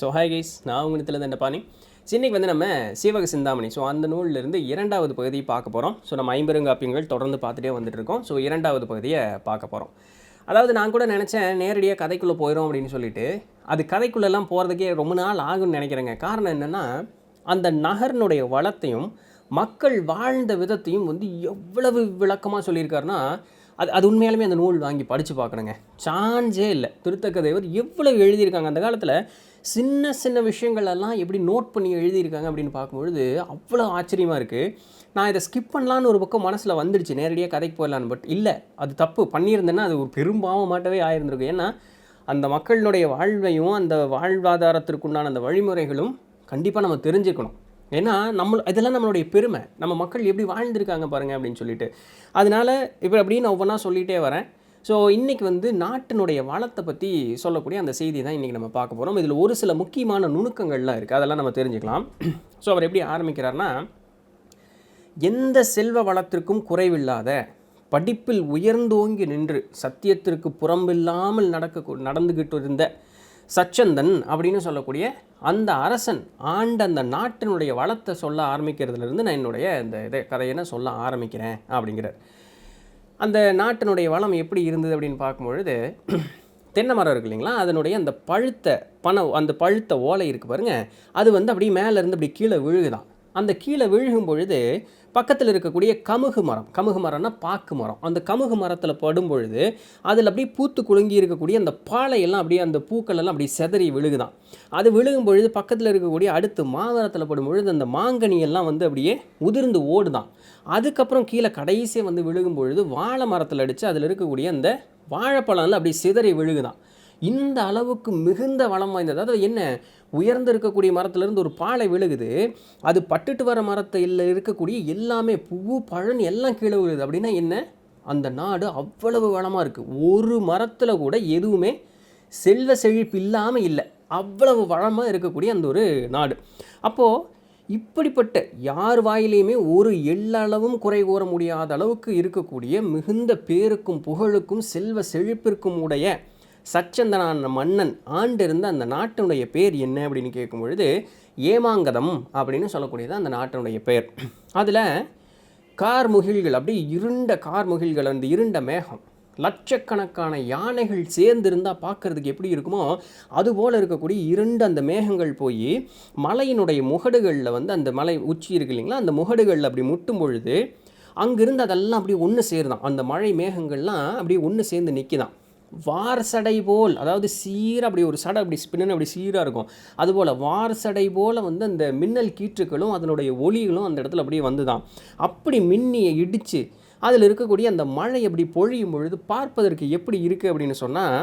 So hi guys நான் உங்களிடத்துல இந்த பாணி? இன்னைக்கு வந்து நம்ம சீவக சிந்தாமணி. ஸோ அந்த நூலிலிருந்து இரண்டாவது பகுதியை பார்க்க போகிறோம் ஸோ நம்ம ஐம்பெருங்காப்பியங்கள் தொடர்ந்து பார்த்துட்டே வந்துட்டு இருக்கோம். ஸோ இரண்டாவது பகுதியை பார்க்க போகிறோம் அதாவது நான் கூட நினச்சேன் நேரடியாக கதைக்குள்ளே போயிடும் அப்படின்னு சொல்லிட்டு அது கதைக்குள்ளெல்லாம் போகிறதுக்கே ரொம்ப நாள் ஆகும்னு நினைக்கிறேங்க. காரணம் என்னென்னா அந்த நகரினுடைய வளத்தையும் மக்கள் வாழ்ந்த விதத்தையும் வந்து எவ்வளவு விளக்கமாக சொல்லியிருக்காருன்னா அது அது உண்மையாலுமே அந்த நூல் வாங்கி படித்து பார்க்கணுங்க. சான்ஸே இல்லை. திருத்தக்க தேவர் எவ்வளவு எழுதியிருக்காங்க? அந்த காலத்தில் சின்ன சின்ன விஷயங்கள் எல்லாம் எப்படி நோட் பண்ணி எழுதியிருக்காங்க அப்படின்னு பார்க்கும்பொழுது அவ்வளோ ஆச்சரியமாக இருக்குது நான் இதை ஸ்கிப் பண்ணலான்னு ஒரு பக்கம் மனசில் வந்துடுச்சு. நேரடியாக கதைக்கு போயிடலான்னு பட் இல்லை. அது தப்பு. பண்ணியிருந்தேன்னா அது ஒரு பெரும்பாவம் மாட்டவே ஆயிருந்திருக்கும். ஏன்னா அந்த மக்களினுடைய வாழ்வையும் அந்த வாழ்வாதாரத்திற்குண்டான அந்த வழிமுறைகளும் கண்டிப்பாக நம்ம தெரிஞ்சுக்கணும். ஏன்னா நம்ம இதெல்லாம் நம்மளுடைய பெருமை. நம்ம மக்கள் எப்படி வாழ்ந்திருக்காங்க பாருங்கள் அப்படின்னு சொல்லிட்டு. அதனால இப்போ அப்படின்னு நான் ஒவ்வொன்றா சொல்லிகிட்டே வரேன். ஸோ இன்றைக்கி வந்து நாட்டினுடைய வளத்தை பற்றி சொல்லக்கூடிய அந்த செய்தி தான் இன்றைக்கி நம்ம பார்க்க போகிறோம் இதில் ஒரு சில முக்கியமான நுணுக்கங்கள்லாம் இருக்குது அதெல்லாம் நம்ம தெரிஞ்சுக்கலாம். ஸோ அவர் எப்படி ஆரம்பிக்கிறார்னா எந்த செல்வ வளத்திற்கும் குறைவில்லாத படிப்பில் உயர்ந்தோங்கி நின்று சத்தியத்திற்கு புறம்பில்லாமல் நடக்க நடந்துக்கிட்டு இருந்த சச்சந்தன் அப்படின்னு சொல்லக்கூடிய அந்த அரசன் ஆண்ட அந்த நாட்டினுடைய வளத்தை சொல்ல ஆரம்பிக்கிறதுலேருந்து நான் என்னுடைய இந்த இதை கதையை நான் சொல்ல ஆரம்பிக்கிறேன் அப்படிங்கிறார். அந்த நாட்டினுடைய வளம் எப்படி இருந்தது அப்படின்னு பார்க்கும்பொழுது தென்னை மரம் இருக்கு இல்லைங்களா? அதனுடைய அந்த பழுத்த பனை அந்த பழுத்த ஓலை இருக்குது பாருங்க. அது வந்து அப்படியே மேலேருந்து அப்படி கீழே விழுகுதான். அந்த கீழே விழுகும் பொழுது பக்கத்தில் இருக்கக்கூடிய கமுகு மரம் கமுகு மரம்னா பாக்கு மரம். அந்த கமுகு மரத்தில் படும் பொழுது அதில் அப்படியே பூத்து குலுங்கி இருக்கக்கூடிய அந்த பாலையெல்லாம் அப்படியே அந்த பூக்கள் எல்லாம் அப்படியே செதறி விழுகுதான். அது விழுகும் பொழுது பக்கத்தில் இருக்கக்கூடிய அடுத்து மாமரத்தில் படும் பொழுது அந்த மாங்கனியெல்லாம் வந்து அப்படியே உதிர்ந்து ஓடுதான். அதுக்கப்புறம் கீழே கடைசியாக வந்து விழுகும் பொழுது வாழை மரத்தில் அடித்து அதில் இருக்கக்கூடிய அந்த வாழைப்பழம்லாம் அப்படியே சிதறி விழுகுதான். இந்த அளவுக்கு மிகுந்த வளம் வாய்ந்தது. அதாவது என்ன? உயர்ந்து இருக்கக்கூடிய மரத்துலேருந்து ஒரு பாலை விழுகுது அது பட்டுட்டு வர மரத்தில் இருக்கக்கூடிய எல்லாமே பூ பழம் எல்லாம் கீழே விழுகுது. அப்படின்னா என்ன? அந்த நாடு அவ்வளவு வளமாக இருக்குது ஒரு மரத்தில் கூட எதுவுமே செல்வ செழிப்பு இல்லாமல் இல்லை. அவ்வளவு வளமாக இருக்கக்கூடிய அந்த ஒரு நாடு. அப்போது இப்படிப்பட்ட யார் வாயிலையுமே ஒரு எள்ளளவும் குறை கூற முடியாத அளவுக்கு இருக்கக்கூடிய மிகுந்த பேருக்கும் புகழுக்கும் செல்வ செழிப்பிற்கும் உடைய சச்சந்தனான மன்னன் ஆண்டிருந்த அந்த நாட்டினுடைய பேர் என்ன அப்படின்னு கேட்கும் பொழுது ஏமாங்கதம் அப்படின்னு சொல்லக்கூடியது அந்த நாட்டினுடைய பெயர். அதில் கார்முகில்கள் அப்படியே இருண்ட கார்முகில்கள் அந்த இருண்ட மேகம் லட்சக்கணக்கான யானைகள் சேர்ந்திருந்தால் பார்க்கறதுக்கு எப்படி இருக்குமோ அதுபோல் இருக்கக்கூடிய இரண்டு அந்த மேகங்கள் போய் மலையினுடைய முகடுகளில் வந்து அந்த மலை உச்சி இருக்கு இல்லைங்களா அந்த முகடுகளில் அப்படி முட்டும் பொழுது அங்கிருந்து அதெல்லாம் அப்படியே ஒன்று சேருதான். அந்த மழை மேகங்கள்லாம் அப்படியே ஒன்று சேர்ந்து நிற்கிதான் வார்சடை போல் அதாவது சீராக அப்படி ஒரு சடை அப்படி ஸ்பின்னு அப்படி சீராக இருக்கும். அதுபோல் வார்சடை போல் வந்து அந்த மின்னல் கீற்றுக்களும் அதனுடைய ஒளிகளும் அந்த இடத்துல அப்படியே வந்துதான். அப்படி மின்னியை இடித்து அதில் இருக்கக்கூடிய அந்த மழை அப்படி பொழியும் பொழுது பார்ப்பதற்கு எப்படி இருக்குது அப்படின்னு சொன்னால்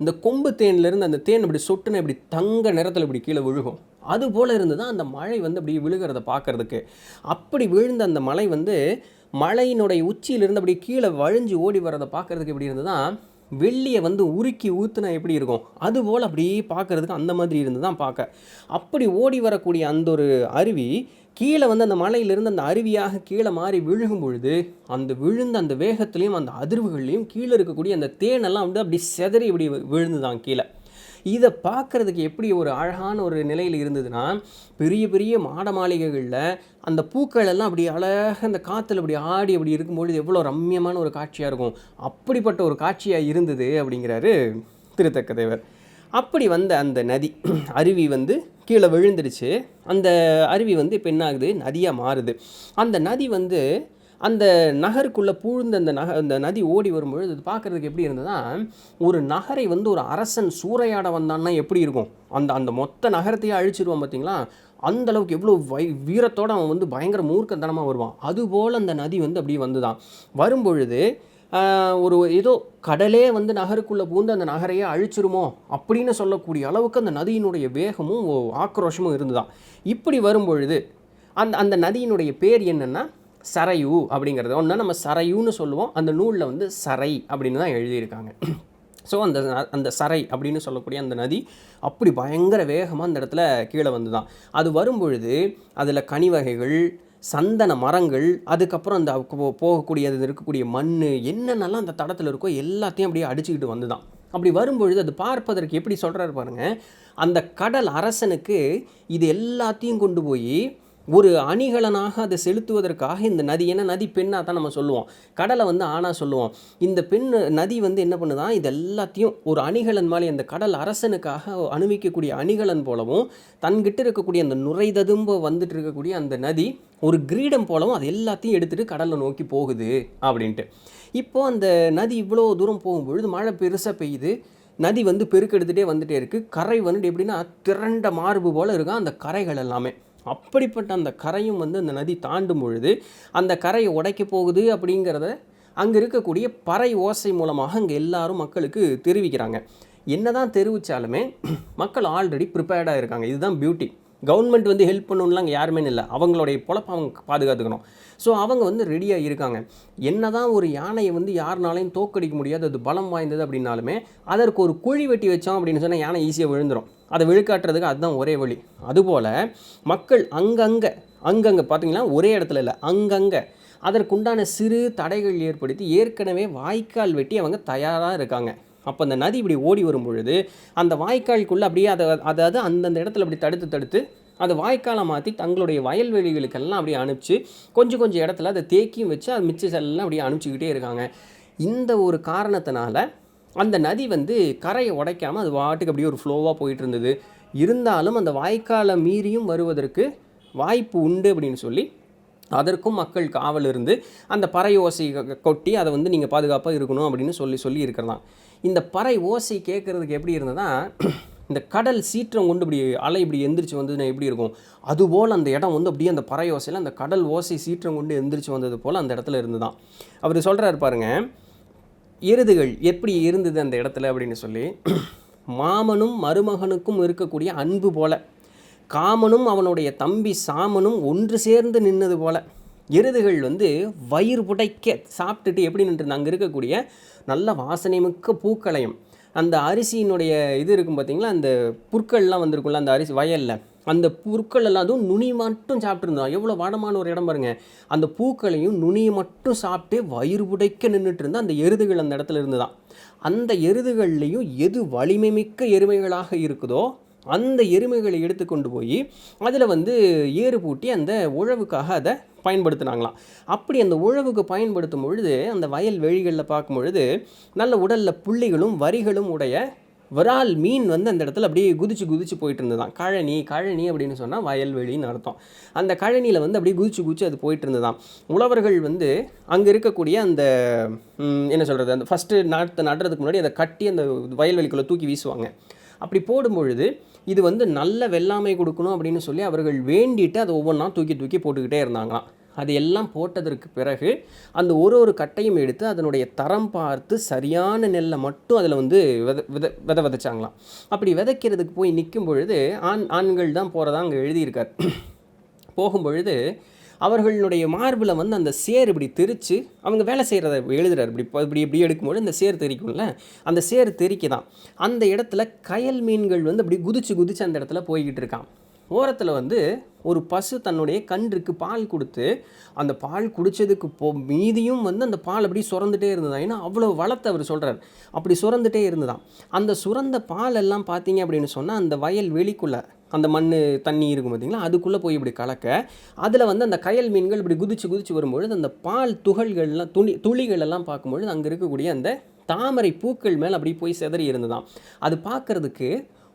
இந்த கொம்பு தேன்லேருந்து அந்த தேன் அப்படி சொட்டுன்னு இப்படி தங்க நிறத்தில் இப்படி கீழே விழுகும். அது போல் இருந்து தான் அந்த மழை வந்து அப்படி விழுகிறத பார்க்கறதுக்கு. அப்படி விழுந்த அந்த மலை வந்து மலையினுடைய உச்சியிலிருந்து அப்படி கீழே வழிஞ்சு ஓடி வர்றதை பார்க்கறதுக்கு எப்படி இருந்து தான் வெள்ளியை வந்து உருக்கி ஊற்றுனா எப்படி இருக்கும்? அதுபோல் அப்படியே பார்க்கறதுக்கு அந்த மாதிரி இருந்து தான் பார்க்க. அப்படி ஓடி வரக்கூடிய அந்த ஒரு அருவி கீழே வந்து அந்த மலையிலிருந்து அந்த அருவியாக கீழே மாறி விழுகும் பொழுது அந்த விழுந்த அந்த வேகத்துலேயும் அந்த அதிர்வுகள்லையும் கீழே இருக்கக்கூடிய அந்த தேனெல்லாம் வந்து அப்படி செதறி இப்படி விழுந்துதான் கீழே. இதை பார்க்குறதுக்கு எப்படி ஒரு அழகான ஒரு நிலையில் இருந்ததுன்னா பெரிய பெரிய மாட மாளிகைகளில் அந்த பூக்கள் எல்லாம் அப்படி அழகாக அந்த காற்றுல அப்படி ஆடி அப்படி இருக்கும்பொழுது எவ்வளோ ரம்மியமான ஒரு காட்சியாக இருக்கும். அப்படிப்பட்ட ஒரு காட்சியாக இருந்தது அப்படிங்கிறாரு திருத்தக்க தேவர். அப்படி வந்த அந்த நதி அருவி வந்து கீழே விழுந்துடுச்சு. அந்த அருவி வந்து இப்போ என்ன ஆகுது? நதியாக மாறுது. அந்த நதி வந்து அந்த நகருக்குள்ளே பூழ்ந்த அந்த நக அந்த நதி ஓடி வரும்பொழுது அது பார்க்குறதுக்கு எப்படி இருந்ததுன்னா ஒரு நகரை வந்து ஒரு அரசன் சூறையாட வந்தான்னா எப்படி இருக்கும்? அந்த அந்த மொத்த நகரத்தையே அழிச்சிருவான் பார்த்தீங்களா? அந்த அளவுக்கு எவ்வளோ வை வீரத்தோடு அவன் வந்து பயங்கர மூர்க்கத்தனமாக வருவான். அதுபோல் அந்த நதி வந்து அப்படியே வந்துதான். வரும்பொழுது ஒரு ஏதோ கடலே வந்து நகருக்குள்ளே பூந்து அந்த நகரையே அழிச்சிருமோ அப்படின்னு சொல்லக்கூடிய அளவுக்கு அந்த நதியினுடைய வேகமும் ஆக்ரோஷமும் இருந்துதான். இப்படி வரும்பொழுது அந்த அந்த நதியினுடைய பேர் என்னென்னா சரையு அப்படிங்கிறது. ஒன்று நம்ம சரையுன்னு சொல்லுவோம். அந்த நூலில் வந்து சரை அப்படின்னு தான் எழுதியிருக்காங்க. ஸோ அந்த அந்த சரை அப்படின்னு சொல்லக்கூடிய அந்த நதி அப்படி பயங்கர வேகமாக அந்த இடத்துல கீழே வந்து தான் அது வரும்பொழுது அதில் கனி வகைகள் சந்தன மரங்கள் அதுக்கப்புறம் அந்த போ- போகக்கூடிய அது இருக்கக்கூடிய மண் என்னென்னலாம் அந்த தடத்தில் இருக்கோ எல்லாத்தையும் அப்படியே அடிச்சுக்கிட்டு வந்து தான் அப்படி வரும்பொழுது அது பார்ப்பதற்கு எப்படி சொல்கிறாரு பாருங்கள் அந்த கடல் அரசனுக்கு இது எல்லாத்தையும் கொண்டு போய் ஒரு அணிகலனாக அதை செலுத்துவதற்காக இந்த நதி ஏன்னா நதி பெண்ணாக தான் நம்ம சொல்லுவோம். கடலை வந்து ஆணாக சொல்லுவோம். இந்த பெண் நதி வந்து என்ன பண்ணுதான் இது எல்லாத்தையும் ஒரு அணிகலன் மாதிரி அந்த கடல் அரசனுக்காக அணிவிக்கக்கூடிய அணிகலன் போலவும் தன்கிட்ட இருக்கக்கூடிய அந்த நுரைததும்ப வந்துட்டு இருக்கக்கூடிய அந்த நதி ஒரு கிரீடம் போலவும் அது எல்லாத்தையும் எடுத்துகிட்டு கடலை நோக்கி போகுது அப்படின்ட்டு. இப்போது அந்த நதி இவ்வளோ தூரம் போகும்பொழுது மழை பெருசாக பெய்யுது. நதி வந்து பெருக்கெடுத்துகிட்டே வந்துகிட்டே இருக்குது கரை வந்துட்டு எப்படின்னா திரண்ட மார்பு போல் இருக்கும் அந்த கரைகள் எல்லாமே. அப்படிப்பட்ட அந்த கரையும் வந்து அந்த நதி தாண்டும் பொழுது அந்த கரையை உடைக்க போகுது அப்படிங்கிறத அங்கே இருக்கக்கூடிய பறை ஓசை மூலமாக அங்கே எல்லாரும் மக்களுக்கு தெரிவிக்கிறாங்க. என்ன தான் தெரிவித்தாலுமே மக்கள் ஆல்ரெடி ப்ரிப்பேர்டாக இருக்காங்க. இதுதான் பியூட்டி கவர்மெண்ட் வந்து ஹெல்ப் பண்ணணும்லாம் அங்கே யாருமே இல்லை. அவங்களுடைய பொழப்ப அவங்க பாதுகாத்துக்கணும். ஸோ அவங்க வந்து ரெடியாக இருக்காங்க. என்ன தான் ஒரு யானையை வந்து யாருனாலையும் தோக்கடிக்க முடியாது. அது பலம் வாய்ந்தது அப்படின்னாலுமே அதற்கு ஒரு குழி வெட்டி வச்சோம் அப்படின்னு சொன்னால் யானை ஈஸியாக விழுந்துடும் அதை விழுக்காட்டுறதுக்கு அதுதான் ஒரே வழி. அதுபோல் மக்கள் அங்கங்கே அங்கங்கே பார்த்தீங்கன்னா ஒரே இடத்துல இல்லை அங்கங்கே. அதற்குண்டான சிறு தடைகள் ஏற்படுத்தி ஏற்கனவே வாய்க்கால் வெட்டி அவங்க தயாராக இருக்காங்க. அப்போ அந்த நதி இப்படி ஓடி வரும் பொழுது அந்த வாய்க்காலுக்குள்ளே அப்படியே அதை அதாவது அந்தந்த இடத்துல அப்படி தடுத்து தடுத்து அதை வாய்க்காலை மாற்றி தங்களுடைய வயல்வெளிகளுக்கெல்லாம் அப்படியே அனுப்பிச்சு கொஞ்சம் கொஞ்சம் இடத்துல அதை தேக்கியும் வச்சு அது மிச்ச எல்லாம் அப்படியே அனுப்பிச்சிக்கிட்டே இருக்காங்க. இந்த ஒரு காரணத்தினால அந்த நதி வந்து கரையை உடைக்காமல் அது வாட்டுக்கு அப்படியே ஒரு ஃப்ளோவாக போயிட்டு இருந்தது இருந்தாலும் அந்த வாய்க்காலை மீறியும் வருவதற்கு வாய்ப்பு உண்டு அப்படின்னு சொல்லி அதற்கும் மக்கள் காவல் இருந்து அந்த பறை கொட்டி அதை வந்து நீங்கள் பாதுகாப்பாக இருக்கணும் அப்படின்னு சொல்லி சொல்லி இருக்கிறதான் இந்த பறை ஓசை கேட்குறதுக்கு எப்படி இருந்ததுன்னா இந்த கடல் சீற்றம் கொண்டு இப்படி அலை இப்படி எந்திரிச்சு வந்ததுன்னா எப்படி இருக்கும்? அதுபோல் அந்த இடம் வந்து அப்படியே அந்த பறை ஓசையில் அந்த கடல் ஓசை சீற்றம் கொண்டு எந்திரிச்சு வந்தது போல் அந்த இடத்துல இருந்துதான். அவர் சொல்கிறாரு பாருங்க எருதுகள் எப்படி இருந்தது அந்த இடத்துல அப்படின்னு சொல்லி மாமனும் மருமகனுக்கும் இருக்கக்கூடிய அன்பு போல காமனும் அவனுடைய தம்பி சாமனும் ஒன்று சேர்ந்து நின்னது போல எருதுகள் வந்து வயிறு புடைக்க சாப்பிட்டுட்டு எப்படி நின்று அங்கே இருக்கக்கூடிய நல்ல வாசனை மிக்க பூக்களையும் அந்த அரிசியினுடைய இது இருக்கும் பார்த்தீங்களா அந்த புற்கள்லாம் வந்திருக்கும்ல அந்த அரிசி வயலில் அந்த புற்கள் எல்லாம் அதுவும் நுனி மட்டும் சாப்பிட்ருந்தோம் எவ்வளோ வாடமான ஒரு இடம் பாருங்கள் அந்த பூக்களையும் நுனியை மட்டும் சாப்பிட்டு வயிறு புடைக்க நின்றுட்டு இருந்தால் அந்த எருதுகள் அந்த இடத்துல இருந்துதான். அந்த எருதுகள்லேயும் எது வலிமை மிக்க எருமைகளாக இருக்குதோ அந்த எருமைகளை எடுத்துக்கொண்டு போய் அதில் வந்து ஏறு பூட்டி அந்த உழவுக்காக அதை பயன்படுத்தினாங்களாம். அப்படி அந்த உழவுக்கு பயன்படுத்தும் பொழுது அந்த வயல் வெளிகளில் பார்க்கும் பொழுது நல்ல உடலில் புள்ளிகளும் வரிகளும் உடைய விரால் மீன் வந்து அந்த இடத்துல அப்படியே குதிச்சு குதிச்சு போயிட்டு இருந்ததான் கழனி கழனி அப்படின்னு சொன்னால் வயல்வெளின்னு அர்த்தம். அந்த கழனியில் வந்து அப்படியே குதிச்சு குதிச்சு அது போயிட்டு இருந்ததான் உழவர்கள் வந்து அங்கே இருக்கக்கூடிய அந்த என்ன சொல்கிறது அந்த ஃபஸ்ட்டு நாற்று நடுறதுக்கு முன்னாடி அதை கட்டி அந்த வயல்வெளிக்குள்ளே தூக்கி வீசுவாங்க. அப்படி போடும் பொழுது இது வந்து நல்ல வெள்ளாமை கொடுக்கணும் அப்படின்னு சொல்லி அவர்கள் வேண்டிட்டு அதை ஒவ்வொன்றா தூக்கி தூக்கி போட்டுக்கிட்டே இருந்தாங்களாம். அது எல்லாம் போட்டதற்கு பிறகு அந்த ஒரு ஒரு கட்டையும் எடுத்து அதனுடைய தரம் பார்த்து சரியான நெல்லை மட்டும் அதில் வந்து வித வித வித விதைச்சாங்களாம். அப்படி விதைக்கிறதுக்கு போய் நிற்கும் பொழுது ஆண் ஆண்கள் தான் போகிறதா அங்கே எழுதியிருக்கார். போகும்பொழுது அவர்களுடைய மார்பில் வந்து அந்த சேர் இப்படி தெரித்து அவங்க வேலை செய்கிறத எழுதுறாரு. இப்படி இப்படி இப்படி எடுக்கும்போது அந்த சேர் தெரிக்கும்ல? அந்த சேர் தெரிக்க தான் அந்த இடத்துல கயல் மீன்கள் வந்து அப்படி குதிச்சு குதிச்சு அந்த இடத்துல போய்கிட்டு இருக்கான் ஓரத்தில் வந்து ஒரு பசு தன்னுடைய கன்றுக்கு பால் கொடுத்து அந்த பால் குடித்ததுக்கு போ மீதியும் வந்து அந்த பால் அப்படி சுரந்துட்டே இருந்ததா ஏன்னா அவ்வளோ வளத்தை அவர் சொல்கிறார் அப்படி சுரந்துட்டே இருந்ததாம். அந்த சுரந்த பால் எல்லாம் பார்த்தீங்க அப்படின்னு சொன்னால் அந்த வயல் வெளிக்குள்ளே அந்த மண் தண்ணி இருக்கும் பார்த்தீங்களா? அதுக்குள்ளே போய் இப்படி கலக்க அதில் வந்து அந்த கயல் மீன்கள் இப்படி குதிச்சு குதிச்சு வரும்பொழுது அந்த பால் துகள்கள்லாம் துணி துளிகள் எல்லாம் பார்க்கும்பொழுது அங்கே இருக்கக்கூடிய அந்த தாமரை பூக்கள் மேலே அப்படி போய் சிதறி இருந்ததாம். அது பார்க்குறதுக்கு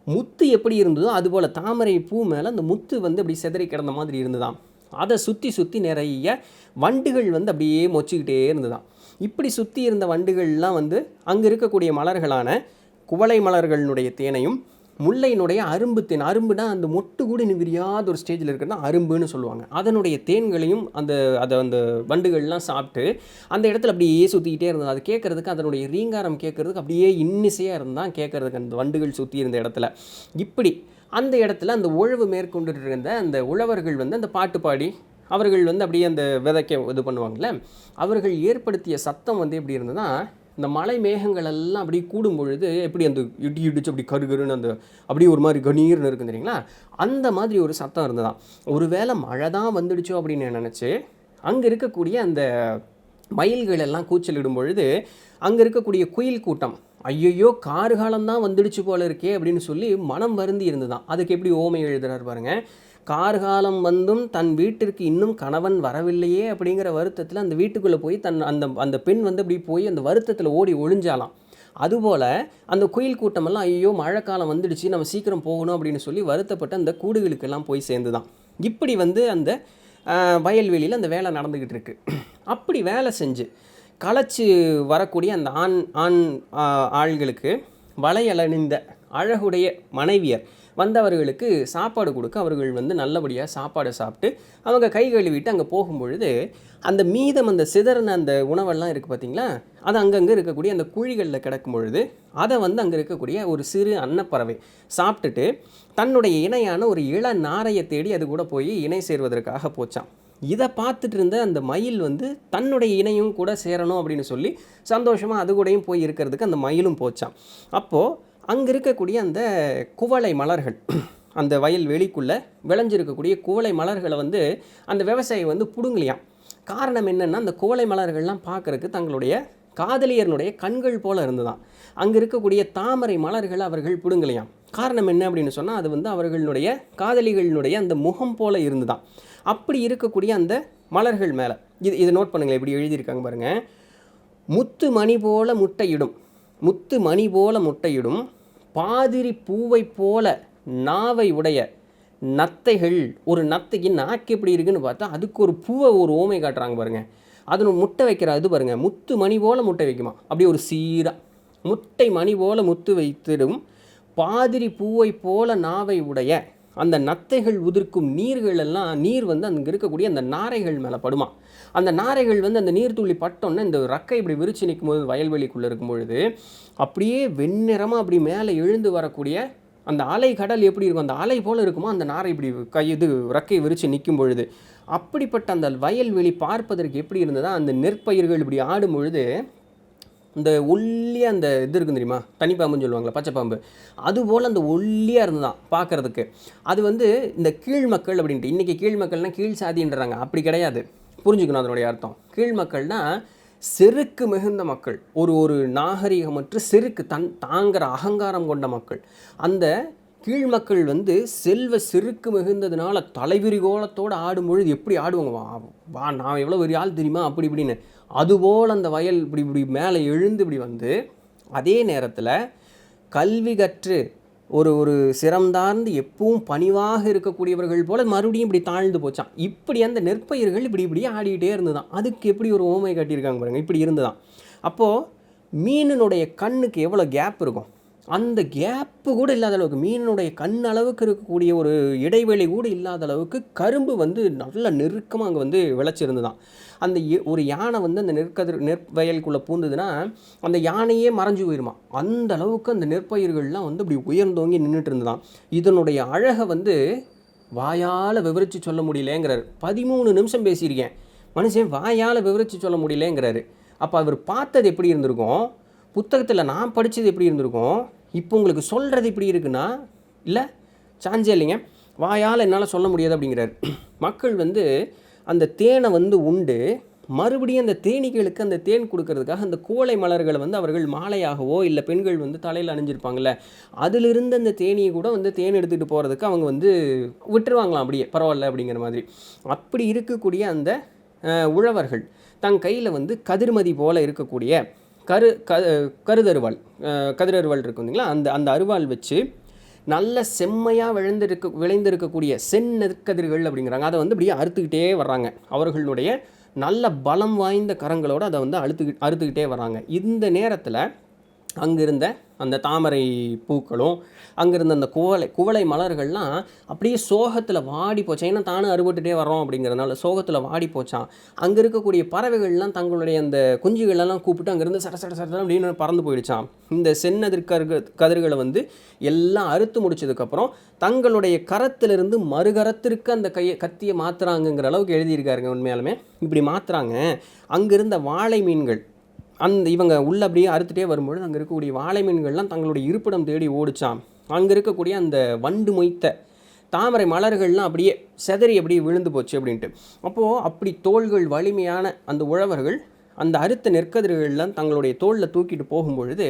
முத்து எப்படி இருந்ததோ அதுபோல் தாமரை பூ மேலே அந்த முத்து வந்து அப்படி சிதறி கிடந்த மாதிரி இருந்ததாம். அதை சுற்றி சுற்றி நிறைய வண்டுகள் வந்து அப்படியே மொச்சிக்கிட்டே இருந்ததாம். இப்படி சுற்றி இருந்த வண்டுகள்லாம் வந்து அங்கே இருக்கக்கூடிய மலர்களான குவளை மலர்களுடைய தேனையும் முல்லையினுடைய அரும்பு தேன். அரும்புனா அந்த மொட்டு கூட இன்னும் விரியாத ஒரு ஸ்டேஜில் இருக்கிறதா அரும்புன்னு சொல்லுவாங்க. அதனுடைய தேன்களையும் அந்த அதை அந்த வண்டுகள்லாம் சாப்பிட்டு அந்த இடத்துல அப்படியே சுற்றிக்கிட்டே இருந்தது அது கேட்குறதுக்கு அதனுடைய ரீங்காரம் கேட்கறதுக்கு அப்படியே இன்னிசையாக இருந்தால் கேட்கறதுக்கு அந்த வண்டுகள் சுற்றி இருந்த இடத்துல. இப்படி அந்த இடத்துல அந்த உழவு மேற்கொண்டுட்டு இருந்த அந்த உழவர்கள் வந்து அந்த பாட்டு பாடி அவர்கள் வந்து அப்படியே அந்த விதைக்க இது பண்ணுவாங்கள்ல அவர்கள் ஏற்படுத்திய சத்தம் வந்து எப்படி இருந்ததுன்னா இந்த மலை மேகங்கள் எல்லாம் அப்படி கூடும் பொழுது எப்படி அந்த இடி இடிச்சு அப்படி கருகருன்னு அந்த அப்படியே ஒரு மாதிரி கணீர்னு இருக்கும் தெரியுங்களா? அந்த மாதிரி ஒரு சத்தம் இருந்ததாம் ஒருவேளை மழை தான் வந்துடுச்சோ அப்படின்னு நினச்சி அங்கே இருக்கக்கூடிய அந்த மயில்கள் எல்லாம் கூச்சலிடும் பொழுது அங்கே இருக்கக்கூடிய குயில் கூட்டம் ஐயையோ கார் காலம்தான் வந்துடுச்சு போல இருக்கே அப்படின்னு சொல்லி மனம் வருந்தி இருந்துதான். அதுக்கு எப்படி ஓமை எழுதுறாரு பாருங்க. கார்காலம் வந்தும் தன் வீட்டிற்கு இன்னும் கணவன் வரவில்லையே அப்படிங்கிற வருத்தத்தில் அந்த வீட்டுக்குள்ளே போய் தன் அந்த அந்த பெண் வந்து அப்படி போய் அந்த வருத்தத்தில் ஓடி ஒளிஞ்சாலாம். அதுபோல் அந்த குயில் கூட்டமெல்லாம் ஐயோ மழைக்காலம் வந்துடுச்சு நம்ம சீக்கிரம் போகணும் அப்படின்னு சொல்லி வருத்தப்பட்டு அந்த கூடுகளுக்கெல்லாம் போய் சேர்ந்துதான். இப்படி வந்து அந்த வயல்வெளியில் அந்த வேலை நடந்துக்கிட்டு இருக்கு. அப்படி வேலை செஞ்சு களைச்சு வரக்கூடிய அந்த ஆண் ஆண் ஆள்களுக்கு வளையலணிந்த அழகுடைய மனைவியர் வந்தவர்களுக்கு சாப்பாடு கொடுக்க அவர்கள் வந்து நல்லபடியாக சாப்பாடு சாப்பிட்டு அவங்க கை கழுவிட்டு அங்கே போகும்பொழுது அந்த மீதம் அந்த சிதறின அந்த உணவெல்லாம் இருக்குது பார்த்தீங்களா அது அங்கங்கே இருக்கக்கூடிய அந்த குழிகளில் கிடக்கும் பொழுது அதை வந்து அங்கே இருக்கக்கூடிய ஒரு சிறு அன்னப்பறவை சாப்பிட்டுட்டு தன்னுடைய இணையான ஒரு இள நாரையை தேடி அது கூட போய் இணை சேர்வதற்காக போச்சான் இதை பார்த்துட்டு இருந்த அந்த மயில் வந்து தன்னுடைய இணையும் கூட சேரணும் அப்படின்னு சொல்லி சந்தோஷமாக அது கூடயும் போய் இருக்கிறதுக்கு அந்த மயிலும் போச்சான் அப்போது அங்கே இருக்கக்கூடிய அந்த குவளை மலர்கள் அந்த வயல் வெளிக்குள்ளே விளைஞ்சிருக்கக்கூடிய குவளை மலர்களை வந்து அந்த விவசாயி வந்து பிடுங்கலையாம். காரணம் என்னென்னா அந்த குவளை மலர்கள்லாம் பார்க்குறக்கு தங்களுடைய காதலியர்னுடைய கண்கள் போல இருந்ததான் அங்கே இருக்கக்கூடிய தாமரை மலர்களை அவர்கள் பிடுங்கலையாம். காரணம் என்ன அப்படின்னு சொன்னால் அது வந்து அவர்களுடைய காதலிகளினுடைய அந்த முகம் போல இருந்துதான். அப்படி இருக்கக்கூடிய அந்த மலர்கள் மேலே. இது இதை நோட் பண்ணுங்களேன் இப்படி எழுதியிருக்காங்க பாருங்கள் முத்து மணி போல முட்டையிடும். முத்து மணி போல முட்டையிடும். பாதிரி பூவை போல நாவை உடைய நத்தைகள். ஒரு நத்தைக்கு நாக்கு எப்படி இருக்குன்னு பார்த்தா அதுக்கு ஒரு பூவை ஒரு ஓமை காட்டுறாங்க பாருங்கள் அது முட்டை வைக்கிற இது பாருங்கள் முத்து மணி போல முட்டை வைக்குமா? அப்படி ஒரு சீராக முட்டை மணி போல முத்து வைத்திடும். பாதிரி பூவை போல நாவை உடைய அந்த நத்தைகள் உதிர்க்கும் நீர்கள் எல்லாம் நீர் வந்து அங்கே இருக்கக்கூடிய அந்த நாரைகள் மேலே படுமா. அந்த நாரைகள் வந்து அந்த நீர்த்துள்ளி பட்டோன்னே இந்த ரக்கை இப்படி விரிச்சு நிற்கும் போது வயல்வெளிக்குள்ளே இருக்கும் பொழுது அப்படியே வெண்ணிறமாக அப்படி மேலே எழுந்து வரக்கூடிய அந்த அலை கடல் எப்படி இருக்கும் அந்த அலை போல் இருக்குமோ அந்த நாரை இப்படி கை இது ரக்கை விரிச்சு நிற்கும் பொழுது அப்படிப்பட்ட அந்த வயல்வெளி பார்ப்பதற்கு எப்படி இருந்ததா அந்த நெற்பயிர்கள் இப்படி ஆடும் பொழுது இந்த ஒல்லியாக அந்த இது இருக்கும் தெரியுமா? தனிப்பாம்புன்னு சொல்லுவாங்களா பச்சை பாம்பு அதுபோல் அந்த ஒல்லியாக இருந்ததான் பார்க்கறதுக்கு அது வந்து இந்த கீழ் மக்கள் அப்படின்ட்டு இன்றைக்கி கீழ் மக்கள்னா கீழ் சாதின்றாங்க. அப்படி கிடையாது. புரிஞ்சுக்கணும் அதனுடைய அர்த்தம். கீழ் மக்கள்னால் செருக்கு மிகுந்த மக்கள். ஒரு ஒரு நாகரிகமற்ற செருக்கு தன் தாங்கிற அகங்காரம் கொண்ட மக்கள். அந்த கீழ் மக்கள் வந்து செல்வ செருக்கு மிகுந்ததுனால தலைவிரி கோலத்தோடு ஆடும் பொழுது எப்படி ஆடுவாங்க? வா வா நான் எவ்வளோ ஒரு ஆள் தெரியுமா? அப்படி இப்படின்னு. அதுபோல் அந்த வயல் இப்படி இப்படி மேலே எழுந்து இப்படி வந்து அதே நேரத்தில் கல்வி கற்று ஒரு ஒரு சிரம்தார்ந்து எப்பவும் பணிவாக இருக்கக்கூடியவர்கள் போல் மறுபடியும் இப்படி தாழ்ந்து போச்சான் இப்படி அந்த நெற்பயிர்கள் இப்படி இப்படி ஆடிக்கிட்டே இருந்துதான். அதுக்கு எப்படி ஒரு ஓமை கட்டியிருக்காங்க பாருங்கள் இப்படி இருந்துதான். அப்போது மீனினுடைய கண்ணுக்கு எவ்வளோ கேப் இருக்கும்? அந்த கேப்பு கூட இல்லாத அளவுக்கு மீனுடைய கண் அளவுக்கு இருக்கக்கூடிய ஒரு இடைவெளி கூட இல்லாத அளவுக்கு கரும்பு வந்து நல்ல நெருக்கமாக அங்கே வந்து விளைச்சிருந்துதான். அந்த ஒரு யானை வந்து அந்த நெற்கதிர் நெற்பயலுக்குள்ளே பூந்ததுன்னா அந்த யானையே மறைஞ்சு போயிருமா அந்த அளவுக்கு அந்த நெற்பயிர்கள்லாம் வந்து இப்படி உயர்ந்தோங்கி நின்றுட்டு இருந்துதான் இதனுடைய அழகை வந்து வாயால் விவரித்து சொல்ல முடியலங்கிறார். பதிமூணு நிமிஷம் பேசியிருக்கேன். மனுஷன் வாயால் விவரித்து சொல்ல முடியலங்கிறாரு. அப்போ அவர் பார்த்தது எப்படி இருந்திருக்கும்? புத்தகத்தில் நான் படித்தது எப்படி இருந்திருக்கும்? இப்போ உங்களுக்கு சொல்கிறது இப்படி இருக்குன்னா இல்லை சான்ஸே இல்லைங்க. வாயால் என்னால் சொல்ல முடியாது அப்படிங்கிறாரு. மக்கள் வந்து அந்த தேனை வந்து உண்டு. மறுபடியும் அந்த தேனீகளுக்கு அந்த தேன் கொடுக்கறதுக்காக அந்த கோலை மலர்களை வந்து அவர்கள் மாலையாகவோ இல்லை பெண்கள் வந்து தலையில் அணிஞ்சிருப்பாங்கல்ல அதிலிருந்து அந்த தேனியை கூட வந்து தேன் எடுத்துகிட்டு போகிறதுக்கு அவங்க வந்து விட்டுருவாங்களாம் அப்படியே. பரவாயில்ல அப்படிங்கிற மாதிரி. அப்படி இருக்கக்கூடிய அந்த உழவர்கள் தன் கையில் வந்து கதிர்மதி போல இருக்கக்கூடிய கரு க கருதருவாள் கதிரருவாள் இருக்கும் இல்லைங்களா? அந்த அந்த அருவாள் வச்சு நல்ல செம்மையாக விளைந்திருக்க விளைந்திருக்கக்கூடிய செந்நெற்கதிர்கள் அப்படிங்கிறாங்க. அதை வந்து அப்படியே அறுத்துக்கிட்டே வர்றாங்க. அவர்களுடைய நல்ல பலம் வாய்ந்த கரங்களோடு அதை வந்து அழுத்து அறுத்துக்கிட்டே வராங்க இந்த நேரத்தில் அங்கிருந்த அந்த தாமரை பூக்களும் அங்கிருந்த அந்த குவளை குவளை மலர்கள்லாம் அப்படியே சோகத்தில் வாடி போச்சு. ஏன்னா தானும் அறுபட்டுட்டே வரோம் அப்படிங்கிறதுனால சோகத்தில் வாடி போச்சான் அங்கே இருக்கக்கூடிய பறவைகள்லாம் தங்களுடைய அந்த குஞ்சுகளெல்லாம் கூப்பிட்டு அங்கேருந்து சட சட சட அப்படின்னு பறந்து போயிடுச்சான் இந்த சென்னதிர் கருக கதிர்களை வந்து எல்லாம் அறுத்து முடிச்சதுக்கப்புறம் தங்களுடைய கரத்திலிருந்து மறுகரத்திற்கு அந்த கையை கத்தியை மாற்றுறாங்கங்கிற அளவுக்கு எழுதியிருக்காருங்க உண்மையாலுமே. இப்படி மாற்றுறாங்க அங்கிருந்த வாழை மீன்கள் அந்த இவங்க உள்ள அப்படியே அறுத்துட்டே வரும்பொழுது அங்கே இருக்கக்கூடிய வாழை மீன்கள்லாம் தங்களுடைய இருப்பிடம் தேடி ஓடிச்சான் அங்கே இருக்கக்கூடிய அந்த வண்டு மொய்த்த தாமரை மலர்கள்லாம் அப்படியே செதறி அப்படியே விழுந்து போச்சு அப்படின்ட்டு. அப்போது அப்படி தோள்கள் வலிமையான அந்த உழவர்கள் அந்த அறுத்த நெற்கதிர்கள்லாம் தங்களுடைய தோளில் தூக்கிட்டு போகும்பொழுது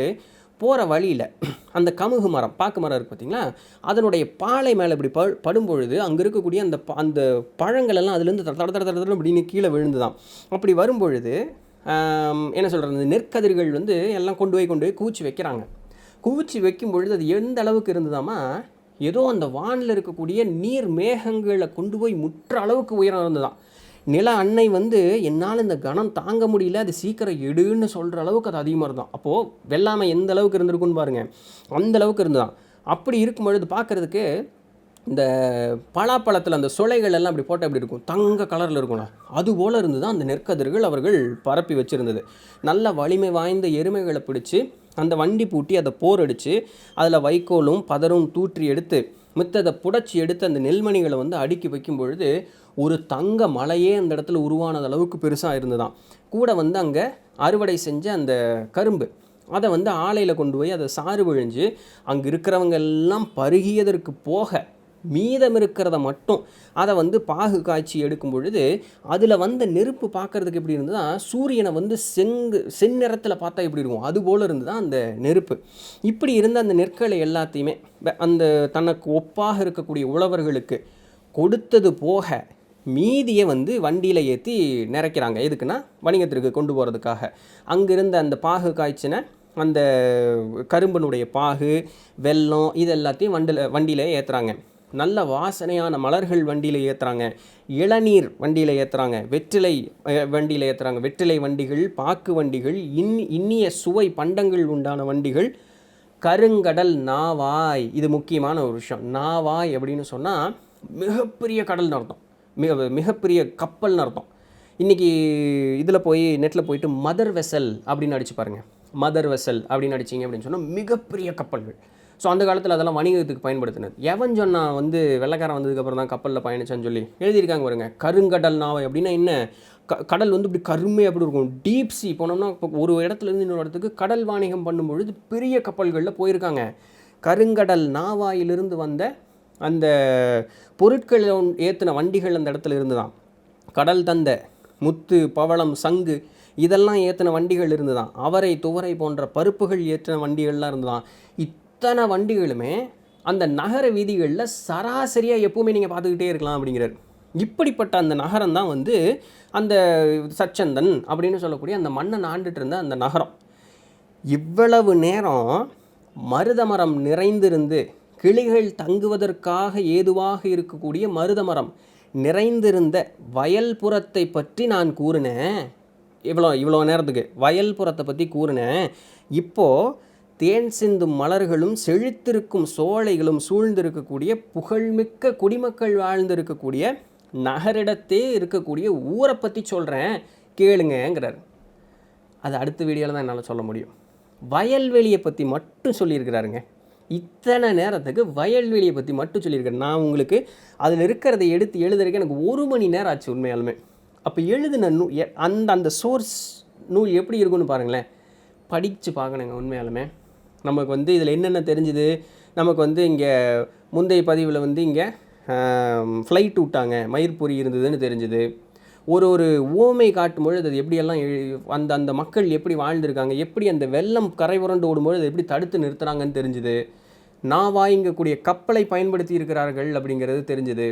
போகிற வழியில் அந்த கமுகு மரம் பாக்கு மரம் இருக்குது பார்த்திங்களா அதனுடைய பாலை மேலே இப்படி ப படும்பொழுது அங்கே இருக்கக்கூடிய அந்த ப- அந்த பழங்கள் எல்லாம் அதுலேருந்து தட தட தட தட அப்படின்னு கீழே விழுந்துதான் அப்படி வரும்பொழுது என்ன சொல்கிறது இந்த நெற்கதிர்கள் வந்து எல்லாம் கொண்டு போய் கொண்டு போய் குவிச்சு வைக்கிறாங்க. குவிச்சு வைக்கும் பொழுது அது எந்த அளவுக்கு இருந்ததாமா ஏதோ அந்த வானில் இருக்கக்கூடிய நீர் மேகங்களை கொண்டு போய் முற்ற அளவுக்கு உயரம் இருந்ததாம். நில அன்னை வந்து என்னால் இந்த கணம் தாங்க முடியல அது சீக்கிரம் எடுன்னு சொல்கிற அளவுக்கு அது அதிகமாக இருந்தான் அப்போது வெள்ளாமை எந்த அளவுக்கு இருந்திருக்குன்னு பாருங்கள் அந்த அளவுக்கு இருந்ததாம். அப்படி இருக்கும் பொழுது பார்க்குறதுக்கு இந்த பலாப்பழத்தில் அந்த சுளைகள் எல்லாம் அப்படி போட்டால் எப்படி இருக்கும்? தங்க கலரில் இருக்கும்ல அதுபோல் இருந்து தான் அந்த நெற்கதிர்கள் அவர்கள் பரப்பி வச்சுருந்தது. நல்ல வலிமை வாய்ந்த எருமைகளை பிடிச்சி அந்த வண்டி பூட்டி அதை போர் அடித்து அதில் வைக்கோலும் பதரும் தூற்றி எடுத்து மித்ததை புடைச்சி எடுத்து அந்த நெல்மணிகளை வந்து அடுக்கி வைக்கும் பொழுது ஒரு தங்க மலையே அந்த இடத்துல உருவானது அளவுக்கு பெருசாக இருந்ததாம் கூட வந்து அங்கே அறுவடை செஞ்ச அந்த கரும்பு அதை வந்து ஆலையில் கொண்டு போய் அதை சாறு விழிஞ்சு அங்கே இருக்கிறவங்க எல்லாம் பருகியதற்கு போக மீதம் இருக்கிறத மட்டும் அதை வந்து பாகு காய்ச்சி எடுக்கும் பொழுது அதில் வந்த நெருப்பு பார்க்கறதுக்கு எப்படி இருந்ததா சூரியனை வந்து செங்கு செந்நிறத்தில் பார்த்தா எப்படி இருக்கும்? அது போல் தான் அந்த நெருப்பு. இப்படி இருந்த அந்த நெற்களை எல்லாத்தையுமே அந்த தனக்கு ஒப்பாக இருக்கக்கூடிய உழவர்களுக்கு கொடுத்தது போக மீதியை வந்து வண்டியில் ஏற்றி நிறைக்கிறாங்க. எதுக்குன்னா வணிகத்திற்கு கொண்டு போகிறதுக்காக அங்கிருந்த அந்த பாகு காய்ச்சின அந்த கரும்பனுடைய பாகு வெல்லம் இது எல்லாத்தையும் வண்டியில் வண்டியில் ஏற்றுறாங்க நல்ல வாசனையான மலர்கள் வண்டியில் ஏற்றுறாங்க இளநீர் வண்டியில் ஏற்றுறாங்க வெற்றிலை வண்டியில் ஏற்றுறாங்க வெற்றிலை வண்டிகள் பாக்கு வண்டிகள் இன் இன்னிய சுவை பண்டங்கள் உண்டான வண்டிகள். கருங்கடல் நாவாய் இது முக்கியமான ஒரு விஷயம். நாவாய் அப்படின்னு சொன்னால் மிகப்பெரிய கடல்னு அர்த்தம். மிக மிகப்பெரிய கப்பல்னு அர்த்தம். இன்றைக்கி இதில் போய் நெட்டில் போயிட்டு மதர் வெசல் அப்படின்னு அடிச்சு பாருங்கள் மதர் வெசல் அப்படின்னு அடிச்சிங்க அப்படின்னு சொன்னால் மிகப்பெரிய கப்பல்கள். ஸோ அந்த காலத்தில் அதெல்லாம் வணிகத்துக்கு பயன்படுத்தினது. எவன் சொன்னா வந்து வெள்ளைக்காரன் வந்ததுக்கப்புறம் தான் கப்பலில் பயணிச்சான்னு சொல்லி எழுதியிருக்காங்க பாருங்க. கருங்கடல் நாவை அப்படின்னா என்ன? க கடல் வந்து இப்படி கருமை அப்படி இருக்கும்? டீப் சி போனோம்னா இப்போ ஒரு இடத்துல இருந்து இன்னொரு இடத்துக்கு கடல் வாணிகம் பண்ணும் பொழுது பெரிய கப்பல்களில் போயிருக்காங்க. கருங்கடல் நாவாயிலிருந்து வந்த அந்த பொருட்களை ஏற்றின வண்டிகள் அந்த இடத்துல இருந்துதான். கடல் தந்த முத்து பவளம் சங்கு இதெல்லாம் ஏற்றின வண்டிகள் இருந்து தான் அவரை துவரை போன்ற பருப்புகள் ஏற்றின வண்டிகள்லாம் இருந்துதான். அத்தனை வண்டிகளுமே அந்த நகர வீதிகளில் சராசரியாக எப்போவுமே நீங்கள் பார்த்துக்கிட்டே இருக்கலாம் அப்படிங்கிறார். இப்படிப்பட்ட அந்த நகரம் தான் வந்து அந்த சச்சந்தன் அப்படின்னு சொல்லக்கூடிய அந்த மன்னன் ஆண்டுட்டு இருந்த அந்த நகரம். இவ்வளவு நேரம் மருதமரம் நிறைந்திருந்து கிளிகள் தங்குவதற்காக ஏதுவாக இருக்கக்கூடிய மருதமரம் நிறைந்திருந்த வயல்புறத்தை பற்றி நான் கூறினேன். இவ்வளோ இவ்வளோ நேரத்துக்கு வயல்புறத்தை பற்றி கூறினேன். இப்போது தேன் சிந்தும் மலர்களும் செழித்திருக்கும் சோலைகளும் சூழ்ந்திருக்கக்கூடிய புகழ்மிக்க குடிமக்கள் வாழ்ந்திருக்கக்கூடிய நகரிடத்தே இருக்கக்கூடிய ஊரை பற்றி சொல்கிறேன் கேளுங்கிறார் அது அடுத்த வீடியோவில் தான் என்னால் சொல்ல முடியும். வயல்வெளியை பற்றி மட்டும் சொல்லியிருக்கிறாருங்க. இத்தனை நேரத்துக்கு வயல்வெளியை பற்றி மட்டும் சொல்லியிருக்கேன் நான் உங்களுக்கு அதில் இருக்கிறதை எடுத்து எழுதுறதுக்கு எனக்கு ஒரு மணி நேரம் ஆச்சு உண்மையாலுமே. அப்போ எழுதின நூ எ- அந்த அந்த சோர்ஸ் நூல் எப்படி இருக்குன்னு பாருங்களேன். படித்து பார்க்கணுங்க உண்மையாலுமே. நமக்கு வந்து இதில் என்னென்ன தெரிஞ்சுது? நமக்கு வந்து இங்கே முந்தைய பதிவில் வந்து இங்கே ஃப்ளைட் விட்டாங்க. மயிர்பொறி இருந்ததுன்னு தெரிஞ்சுது. ஒரு ஒரு ஓமை காட்டும் பொழுது அது எப்படியெல்லாம் அந்த அந்த மக்கள் எப்படி வாழ்ந்திருக்காங்க? எப்படி அந்த வெள்ளம் கரை புரண்டு ஓடும்பொழுது அதை எப்படி தடுத்து நிறுத்துகிறாங்கன்னு தெரிஞ்சுது. நான் வாங்கக்கூடிய கப்பலை பயன்படுத்தி இருக்கிறார்கள் அப்படிங்கிறது தெரிஞ்சுது.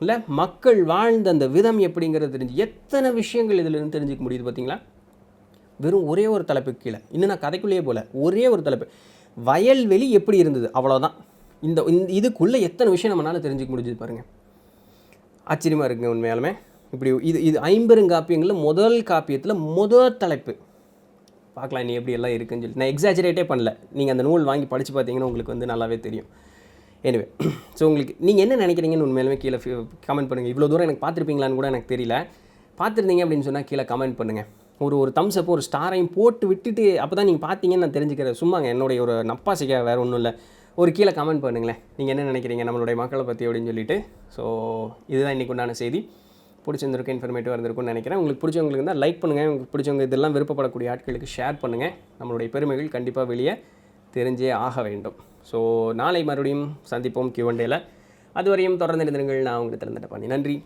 இல்லை மக்கள் வாழ்ந்த அந்த விதம் எப்படிங்கிறது தெரிஞ்சு எத்தனை விஷயங்கள் இதில் இருந்து தெரிஞ்சுக்க முடியுது பார்த்தீங்களா? வெறும் ஒரே ஒரு தலைப்புக்கு கீழே. இன்னும் நான் கதைக்குள்ளேயே போல ஒரே ஒரு தலைப்பு. வயல்வெளி எப்படி இருந்தது? அவ்வளோதான் இந்த இந்த- இதுக்குள்ளே எத்தனை விஷயம் நம்மளால் தெரிஞ்சுக்க முடிஞ்சது பாருங்கள் ஆச்சரியமாக இருக்குங்க உண்மையாலுமே. இப்படி இது இது ஐம்பெருங்காப்பியங்களில் முதல் காப்பியத்தில் முதல் தலைப்பு. பார்க்கலாம் நீ எப்படி எல்லாம் இருக்குன்னு சொல்லி நான் எக்ஸாஜரேட்டே பண்ணல. நீங்கள் அந்த நூல் வாங்கி படித்து பார்த்தீங்கன்னா உங்களுக்கு வந்து நல்லாவே தெரியும். எனிவே ஸோ உங்களுக்கு நீங்கள் என்ன நினைக்கிறீங்கன்னு உண்மையிலுமே கீழே கமெண்ட் பண்ணுங்கள் இவ்வளோ தூரம் எனக்கு பார்த்துருப்பீங்களான்னு கூட எனக்கு தெரியல. பார்த்துருந்தீங்க அப்படின்னு சொன்னால் கீழே கமெண்ட் பண்ணுங்கள் ஒரு ஒரு தம்ஸ் ஒரு ஸ்டாரையும் போட்டு விட்டுட்டு அப்போ தான் நீங்கள் பார்த்தீங்கன்னு நான் தெரிஞ்சுக்கிறேன். சும்மாங்க என்னுடைய ஒரு நப்பாசிக்க வேறு ஒன்றும் இல்லை. ஒரு கீழே கமெண்ட் பண்ணுங்களேன். நீங்கள் என்ன நினைக்கிறீங்க? நம்மளுடைய மக்களை பற்றி அப்படின்னு சொல்லிட்டு. ஸோ இதுதான் இன்றைக்கி உண்டான செய்தி. பிடிச்சிருந்திருக்கும் இன்ஃபர்மேட்டிவாக இருந்திருக்கும்னு நினைக்கிறேன். உங்களுக்கு பிடிச்சவங்களுக்கு இருந்தால் லைக் பண்ணுங்கள் உங்களுக்கு பிடிச்சவங்க இதெல்லாம் விருப்பப்படக்கூடிய ஆட்களுக்கு ஷேர் பண்ணுங்கள் நம்மளுடைய பெருமைகள் கண்டிப்பாக வெளியே தெரிஞ்சே ஆக வேண்டும். ஸோ நாளை மறுபடியும் சந்திப்போம் கியூவண்டேல அதுவரையும் தொடர்ந்து இருந்திருங்கள். நான் உங்களுக்கு திறந்துட்டு பண்ணி நன்றி.